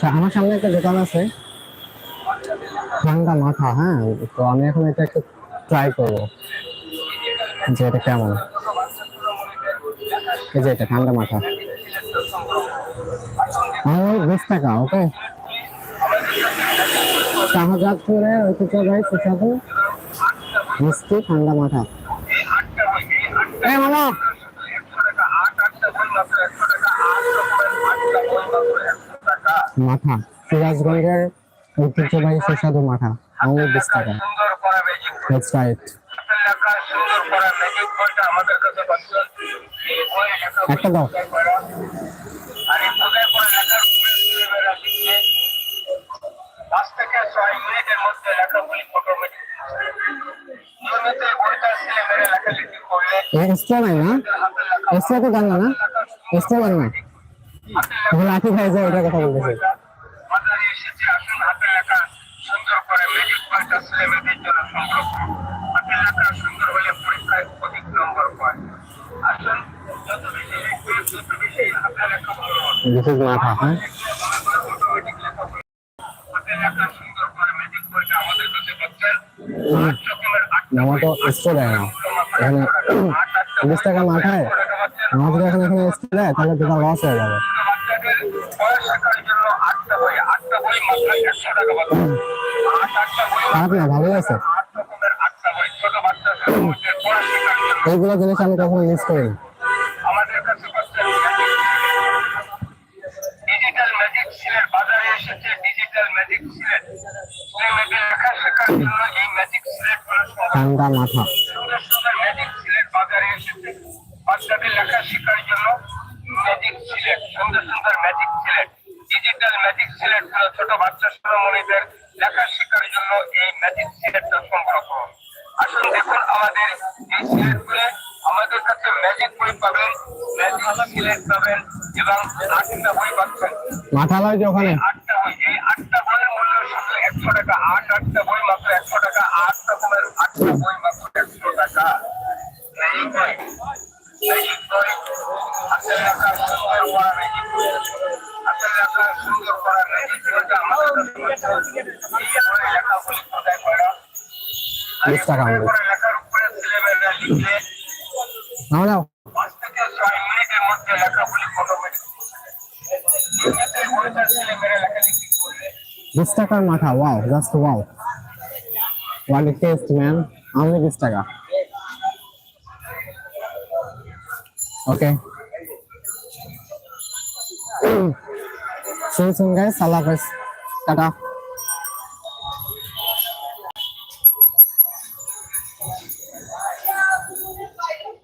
সা- আমার সামনে একটা দোকান আছে। ঠান্ডা মাথা হ্যাঁ? তো আমি এখন এটা একটু ট্রাই করব। যে এটা কেমন? এই যে এটা, ঠান্ডা মাথা। আমার বিশ টাকা ওকে শাহজাদপুরে ঐতিহ্যবাহী সুস্বাদু মিষ্টি ঠান্ডা মাথা। এই মামা! মাথা। সিরাজগঞ্জের ঐতিহ্যবাহী সুস্বাদু মাথা। আমার বিশ টাকা. একটা দাও। এক্সট্রা নাই না? এক্সট্রা তো জানলা না। এক্সট্রা জান না লাঠি খাই যায় এটার কথা বলতেছি মাথা হ্যাঁ এক্সট্রা দেয় না এখানে বিশ টাকা মাথায় যদি এখন এখানে এক্সট্রা দেয় তাহলে দোকান লস হয়ে যাবে বাচ্চাদের বয়স শেখার জন্য আটটা বই আটটা বই মাত্র একশো টাকা পাচ্ছেন আট আটটা বই খারাপ না ভালোই আছে আট রকমের আটটা বই ছোট বাচ্চা সমাজের পড়া শেখার জন্য এইগুলো জিনিস আমি কখনো ইউজ করিনি আমাদের কাছে পাচ্ছেন ডিজিটাল ম্যাজিক সিলেট বাজারে এসেছে ডিজিটাল ম্যাজিক সিলেট ছেলেমেয়েদের লেখা শেখার জন্য এই ম্যাজিক সিলেটগুলো সহজ ঠান্ডা মাথা সুন্দর সুন্দর ম্যাজিক সিলেট বাজারে এসেছে বাচ্চাদের লেখা শেখার জন্য ম্যাজিক সিলেট সুন্দর সুন্দর ম্যাজিক সিলেট ডিজিটাল ম্যাজিক সিলেটগুলো ছোট বাচ্চা সোনামণিদের লেখা শেখার জন্য এই ম্যাজিক সিলেটটা সংগ্রহ করুন আসুন দেখুন আমাদের এই সিলেটগুলো আমাদের কাছে ম্যাজিক বই পাবেন ম্যাজিক সিলেট পাবেন এবং আটটা বই পাচ্ছেন। মাথা লাগে ওখানে? আটটা বই এই আটটা বইয়ের মূল্য শুধু একশো টাকা। আট আটটা বই মাত্র একশো টাকা আট রকমের আটটা বই মাত্র একশো টাকা। ম্যাজিক বই বইটা ছেলেমেয়েরা লেখালেখি করলে বিশ টাকার মাথা wow just wow what it taste man only বিশ টাকা। Okay See you soon.